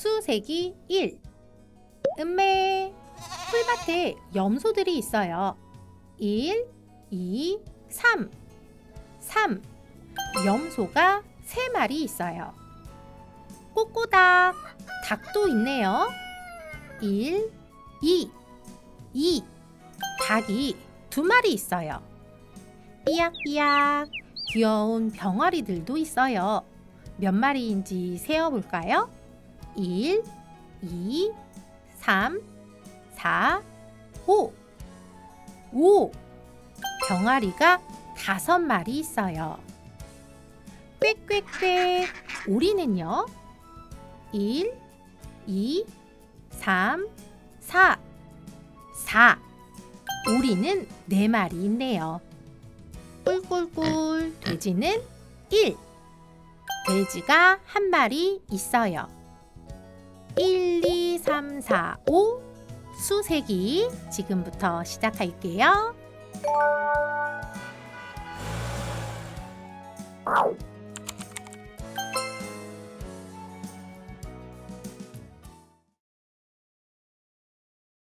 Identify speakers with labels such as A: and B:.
A: 수세기 1 음메 풀밭에 염소들이 있어요. 1, 2, 3 3 염소가 3마리 있어요. 꼬꼬닥 닭도 있네요. 1, 2, 2 닭이 두 마리 있어요. 삐약삐약 귀여운 병아리들도 있어요. 몇 마리인지 세어볼까요? 1, 2, 3, 4, 5. 5. 병아리가 다섯 마리 있어요. 꽥꽥꽥. 오리는요? 1, 2, 3, 4. 4. 오리는 네 마리 있네요. 꿀꿀꿀. 돼지는 1. 돼지가 한 마리 있어요. 1, 2, 3, 4, 5 수세기 지금부터 시작할게요.